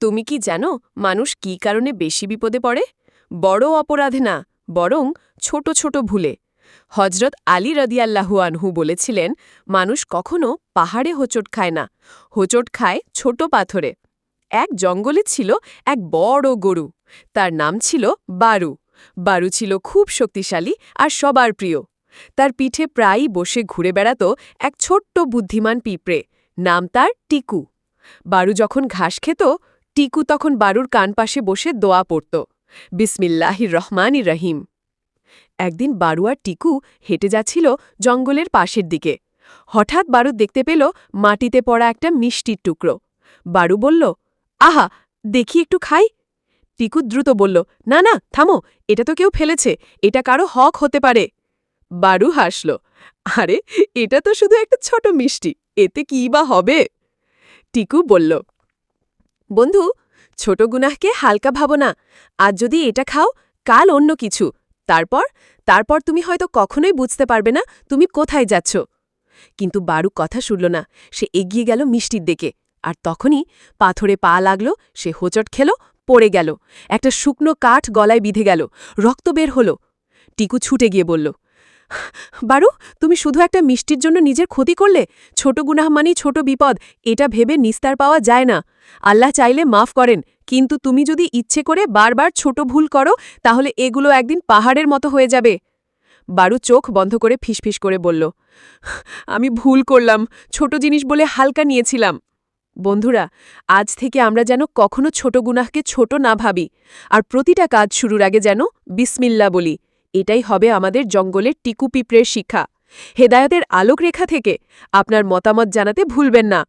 তুমি কি জানো মানুষ কি কারণে বেশি বিপদে পড়ে? বড় অপরাধে না, বরং ছোট ছোট ভুলে। হজরত আলী রদিয়াল্লাহু আনহু বলেছিলেন, মানুষ কখনো পাহাড়ে হোঁচট খায় না। হোঁচট খায় ছোট পাথরে। এক জঙ্গলে ছিল এক বড় গরু। তার নাম ছিল বারু। বারু ছিল খুব শক্তিশালী আর সবার প্রিয়। তার পিঠে প্রায়ই বসে ঘুরে বেড়াত এক ছোট্ট বুদ্ধিমান পিঁপড়ে। নাম তার টিকু। বারু যখন ঘাস খেত টিকু তখন বারুর কান পাশে বসে দোয়া পড়ত। বিসমিল্লাহির রহমানির রহিম। একদিন বারু আর টিকু হেঁটে যাচ্ছিল জঙ্গলের পাশের দিকে। হঠাৎ বারু দেখতে পেল মাটিতে পড়া একটা মিষ্টির টুকরো। বারু বলল, আহা, দেখি একটু খাই? টিকু দ্রুত বলল, না না, থামো, এটা তো কেউ ফেলেছে, এটা কারও হক হতে পারে। বারু হাসল, আরে, এটা তো শুধু একটা ছোট মিষ্টি, এতে কি বা হবে? টিকু বলল বন্ধু, ছোট গুনাহকে হালকা ভাবো না। আজ যদি এটা খাও, কাল অন্য কিছু। তারপর? তারপর তুমি হয়তো কখনোই বুঝতে পারবে না তুমি কোথায় যাচ্ছ। কিন্তু বারু কথা শুনল না। সে এগিয়ে গেল মিষ্টির দিকে। আর তখনই পাথরে পা লাগল, সে হোঁচট খেল, পড়ে গেল। একটা শুকনো কাঠ গলায় বিঁধে গেল। রক্ত বের হল। টিকু ছুটে গিয়ে বলল বারু, তুমি শুধু একটা মিষ্টির জন্য নিজের ক্ষতি করলে? ছোট গুনাহ মানেই ছোট বিপদ। এটা ভেবে নিস্তার পাওয়া যায় না। আল্লাহ চাইলে মাফ করেন, কিন্তু তুমি যদি ইচ্ছে করে বারবার ছোট ভুল করো, তাহলে এগুলো একদিন পাহাড়ের মতো হয়ে যাবে। বারু চোখ বন্ধ করে ফিসফিস করে বলল, আমি ভুল করলাম। ছোট জিনিস বলে হালকা নিয়েছিলাম। বন্ধুরা, আজ থেকে আমরা যেন কখনো ছোট গুনাহকে ছোট না ভাবি, আর প্রতিটা কাজ শুরুর আগে যেন বিসমিল্লা বলি। এটাই হবে আমাদের জঙ্গলের টিকু পিঁপড়ের শিক্ষা। হেদায়তের আলোকরেখা থেকে আপনার মতামত জানাতে ভুলবেন না।